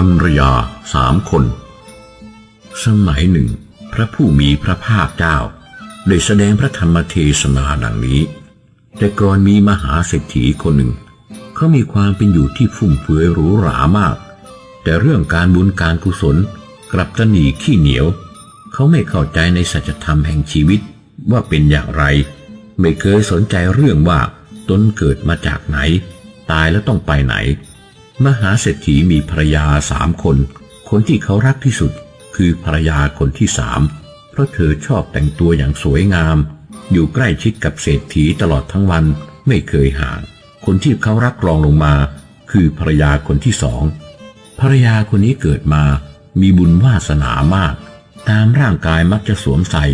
พันรยาสามคน สมัยหนึ่ง พระผู้มีพระภาคเจ้า ได้แสดงพระธรรมเทศนาดังนี้ แต่ก่อนมีมหาเศรษฐีคนหนึ่ง เขามีความเป็นอยู่ที่ฟุ่มเฟือยหรูหรามาก แต่เรื่องการบุญการกุศลกลับตนีขี้เหนียว เขาไม่เข้าใจในสัจธรรมแห่งชีวิตว่าเป็นอย่างไร ไม่เคยสนใจเรื่องว่าตนเกิดมาจากไหน ตายแล้วต้องไปไหน มหาเศรษฐีมีภรรยาสามคน คนที่เขารักที่สุดคือภรรยาคนที่สามเพราะเธอชอบแต่งตัวอย่างสวยงาม อยู่ใกล้ชิดกับเศรษฐีตลอดทั้งวันไม่เคยห่าง คนที่เขารักรองลงมา คือภรรยาคนที่สองภรรยาคนนี้เกิดมา มีบุญวาสนามาก ตามร่างกายมักจะสวมใส่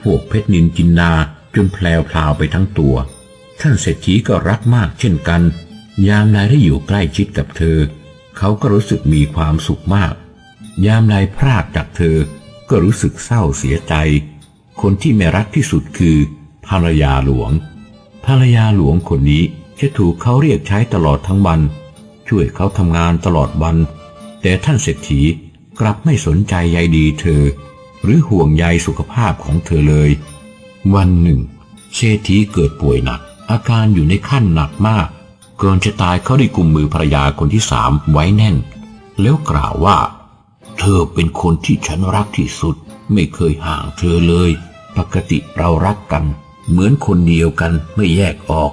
พวกเพชรนินจินดาจนแพลวพลาวไปทั้งตัว ท่านเศรษฐีก็รักมากเช่นกัน ยามใดได้อยู่ใกล้ชิดกับเธอ เขาก็รู้สึกมีความสุขมาก ยามใดพรากจากเธอ ก็รู้สึกเศร้าเสียใจ คนที่ไม่รักที่สุดคือ ภรรยาหลวง ภรรยาหลวงคนนี้จะถูกเขาเรียกใช้ตลอดทั้งวัน ช่วยเขาทำงานตลอดวัน แต่ท่านเศรษฐีกลับไม่สนใจใยดีเธอ หรือห่วงใยสุขภาพของเธอเลย วันหนึ่ง เศรษฐีเกิดป่วยหนัก อาการอยู่ในขั้นหนักมาก ก่อนจะตายเขาได้กุมมือภรรยาคนที่สามไว้แน่น แล้วกล่าวว่า เธอเป็นคนที่ฉันรักที่สุด ไม่เคยห่างเธอเลย ปกติเรารักกัน เหมือนคนเดียวกันไม่แยกออก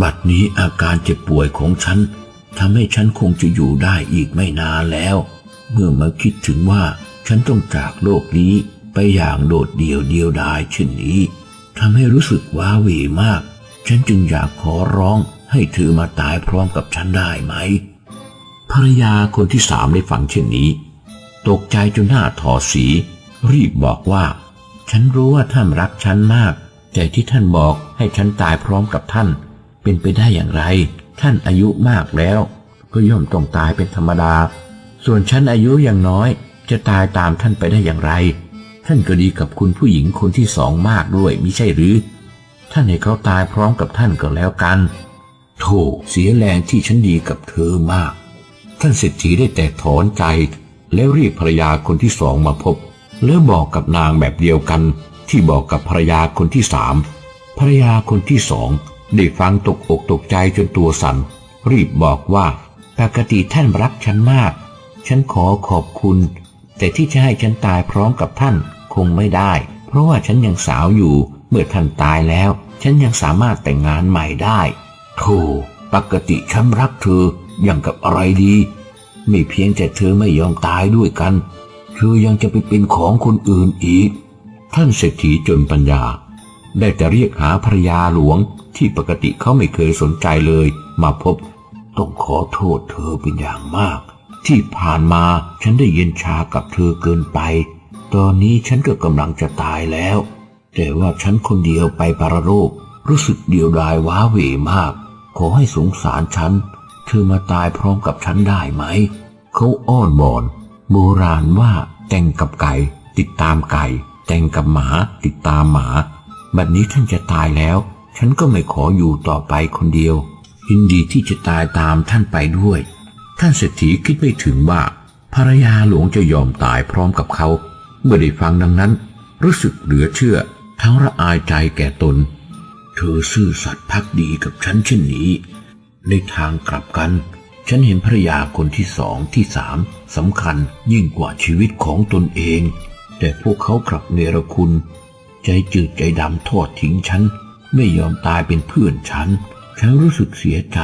บัดนี้อาการเจ็บป่วยของฉันทำให้ฉันคงจะอยู่ได้อีกไม่นานแล้ว เมื่อมาคิดถึงว่าฉันต้องจากโลกนี้ไปอย่างโดดเดี่ยวเดียวดายเช่นนี้ทำให้รู้สึกว้าเหวมาก ฉันจึงอยากขอร้อง ให้เธอมาตายพร้อมกับฉันได้ไหม ภรรยาคนที่สามได้ฟังเช่นนี้ ตกใจจนหน้าถอสี รีบบอกว่า ฉันรู้ว่าท่านรักฉันมาก แต่ที่ท่านบอกให้ฉันตายพร้อมกับท่าน เป็นไปได้อย่างไร ท่านอายุมากแล้ว ก็ย่อมต้องตายเป็นธรรมดา ส่วนฉันอายุยังน้อย จะตายตามท่านไปได้อย่างไร ท่านก็ดีกับคุณผู้หญิงคนที่สองมากด้วยมิใช่หรือ ท่านให้เขาตายพร้อมกับท่านก็แล้วกัน โธ่เสียแรงที่ฉันดีกับเธอมาก ท่านเศรษฐีได้แต่ถอนใจ แล้วเรียกภรรยาคนที่สองมาพบ แล้วบอกกับนางแบบเดียวกัน ที่บอกกับภรรยาคนที่สามภรรยาคนที่สองได้ฟังตกอกตกใจจนตัวสั่นรีบบอกว่า ปกติท่านรักฉันมาก ฉันขอขอบคุณ แต่ที่จะให้ฉันตายพร้อมกับท่านคงไม่ได้ เพราะว่าฉันยังสาวอยู่เมื่อท่านตายแล้ว ฉันยังสามารถแต่งงานใหม่ได้ โธ่ปกติฉันรักเธออย่างกับอะไรดี ไม่เพียงแต่เธอไม่ยอมตายด้วยกัน เธอยังจะไปเป็นของคนอื่นอีก ท่านเศรษฐีจนปัญญา ได้แต่เรียกหาภรยาหลวงที่ปกติเขาไม่เคยสนใจเลย มาพบ ต้องขอโทษเธอเป็นอย่างมาก ที่ผ่านมาฉันได้เย็นชากับเธอเกินไป ตอนนี้ฉันก็กำลังจะตายแล้ว แต่ว่าฉันคนเดียวไปปรโลกรู้สึกเดียวดายว้าเหวมาก ขอให้สงสารฉัน เธอมาตายพร้อมกับฉันได้ไหม เขาอ้อนบอน โบราณว่าแต่งกับไก่ ติดตามไก่ แต่งกับหมาติดตามหมาบัดนี้ท่านจะตายแล้ว ฉันก็ไม่ขออยู่ต่อไปคนเดียวยินดีที่จะตายตามท่านไปด้วย ท่านเศรษฐีคิดไม่ถึงว่า ภรรยาหลวงจะยอมตายพร้อมกับเขา เมื่อได้ฟังดังนั้น รู้สึกเหลือเชื่อ ทั้งละอายใจแก่ตน เธอซื่อสัตย์พักดีกับฉันเช่นนี้ ในทางกลับกัน ฉันเห็นภรรยาคนที่สองที่สามสำคัญยิ่งกว่าชีวิตของตนเอง แต่พวกเขากลับเนรคุณ ใจจืดใจดำทอดทิ้งฉัน ไม่ยอมตายเป็นเพื่อนฉัน ฉันรู้สึกเสียใจ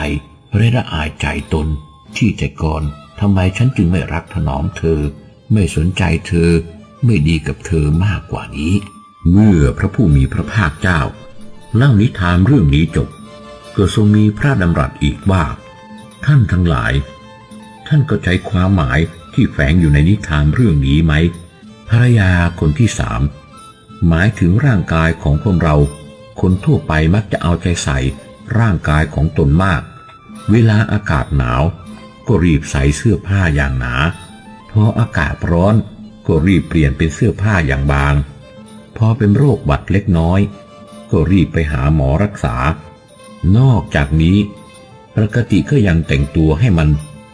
และละอายใจตน ที่แต่ก่อนทำไมฉันจึงไม่รักถนอมเธอ ไม่สนใจเธอ ไม่ดีกับเธอมากกว่านี้ เมื่อพระผู้มีพระภาคเจ้า เล่านิทานเรื่องนี้จบ ก็ทรงมีพระดำรัสอีกว่า ท่านทั้งหลาย ท่านเข้าใจความหมายที่แฝงอยู่ในนิทานเรื่องนี้ไหมภรรยาคนที่สามหมายถึงร่างกายของคนเรา คนทั่วไปมักจะเอาใจใส่ร่างกายของตนมาก เวลาอากาศหนาว ก็รีบใส่เสื้อผ้าอย่างหนา พออากาศร้อนก็รีบเปลี่ยนเป็นเสื้อผ้าอย่างบาง พอเป็นโรคหวัดเล็กน้อย ก็รีบไปหาหมอรักษา นอกจากนี้ปกติก็ยังแต่งตัวให้มัน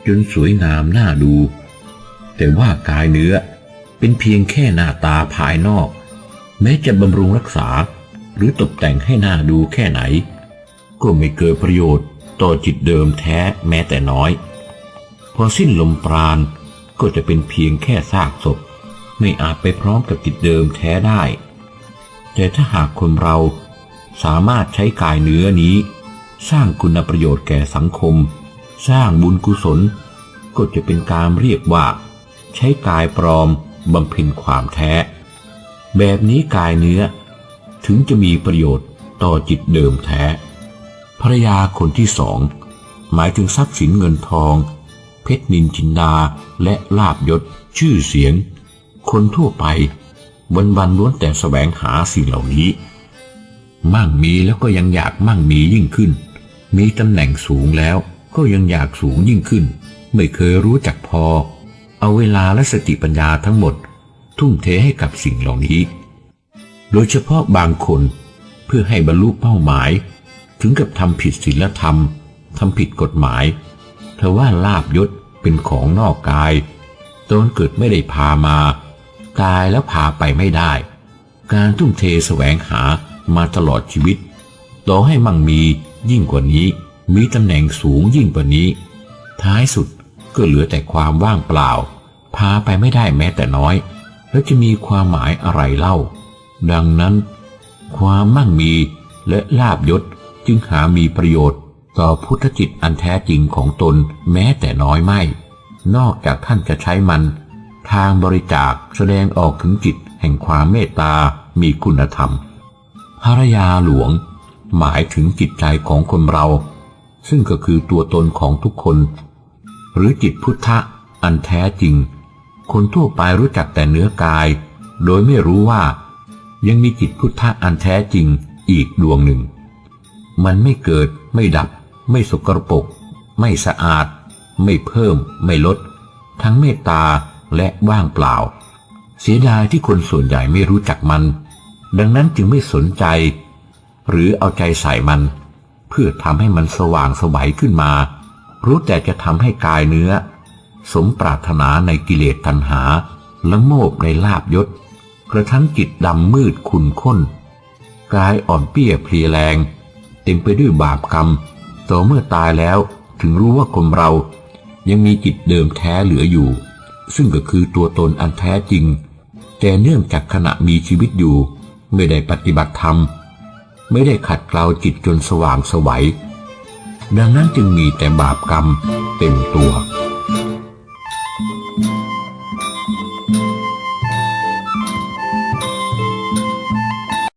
จนสวยงามน่าดู แต่ว่ากายเนื้อเป็นเพียงแค่หน้าตาภายนอก แม้จะบำรุงรักษาหรือตกแต่งให้หน้าดูแค่ไหน ก็ไม่เกิดประโยชน์ต่อจิตเดิมแท้แม้แต่น้อย พอสิ้นลมปราณก็จะเป็นเพียงแค่ซากศพ ไม่อาจไปพร้อมกับจิตเดิมแท้ได้ แต่ถ้าหากคนเรา สามารถใช้กายเนื้อนี้ สร้างคุณประโยชน์แก่สังคม สร้างบุญกุศล ก็จะเป็นการเรียกว่า ใช้กายปลอมบำเพ็ญความแท้ แบบนี้กายเนื้อ ถึงจะมีประโยชน์ต่อจิตเดิมแท้ ภรยาคนที่สองหมายถึงทรัพย์สินเงินทอง เพชรนินจินดาและลาบยศชื่อเสียง คนทั่วไปวันวันล้วนแต่แสวงหาสิ่งเหล่านี้ มั่งมีแล้วก็ยังอยากมั่งมียิ่งขึ้น มีตำแหน่งสูงแล้วก็ยังอยากสูงยิ่งขึ้น ไม่เคยรู้จักพอ เอาเวลาและสติปัญญาทั้งหมด ทุ่มเทให้กับสิ่งเหล่านี้ โดยเฉพาะบางคนเพื่อให้บรรลุเป้าหมาย ถึงกับทำผิดศีลธรรมทำผิดกฎหมายเธอว่าลาบยศเป็นของนอกกายตนเกิดไม่ได้พามากายแล้วพาไปไม่ได้ การทุ่มเทแสวงหา มาตลอดชีวิต ต่อให้มั่งมียิ่งกว่านี้ มีตำแหน่งสูงยิ่งกว่านี้ ท้ายสุดก็เหลือแต่ความว่างเปล่า พาไปไม่ได้แม้แต่น้อย แล้วจะมีความหมายอะไรเล่า ดังนั้น ความมั่งมีและลาบยศจึงหามีประโยชน์ต่อพุทธจิตอันแท้จริงของตนแม้แต่น้อยไม่ นอกจากท่านจะใช้มัน ทางบริจาคแสดงออกถึงจิตแห่งความเมตตามีคุณธรรม ภรยาหลวง หมายถึงจิตใจของคนเรา ซึ่งก็คือตัวตนของทุกคน หรือจิตพุทธะอันแท้จริง คนทั่วไปรู้จักแต่เนื้อกาย โดยไม่รู้ว่า ยังมีจิตพุทธะอันแท้จริงอีกดวงหนึ่ง มันไม่เกิดไม่ดับ ไม่สกรปรกไม่สะอาด ไม่เพิ่ม ไม่ลด ทั้งเมตตาและว่างเปล่า เสียดายที่คนส่วนใหญ่ไม่รู้จักมัน ดังนั้นจึงไม่สนใจ หรือเอาใจใส่มัน เพื่อทำให้มันสว่างสวัยขึ้นมา รู้แต่จะทำให้กายเนื้อ สมปรารถนาในกิเลสตัณหาและโมบในลาบยศ กระทั่งจิตดำมืดขุนข้น กายอ่อนเปี้ยเพลียแรง เต็มไปด้วยบาปกรรมต่อเมื่อตายแล้วถึงรู้ว่าคนเรายังมีจิตเดิมแท้เหลืออยู่ ซึ่งก็คือตัวตนอันแท้จริง แต่เนื่องจากขณะมีชีวิตอยู่ ไม่ได้ปฏิบัติธรรม ไม่ได้ขัดเกลาจิตจนสว่างสวัย ดังนั้นจึงมีแต่บาปกรรมเต็มตัว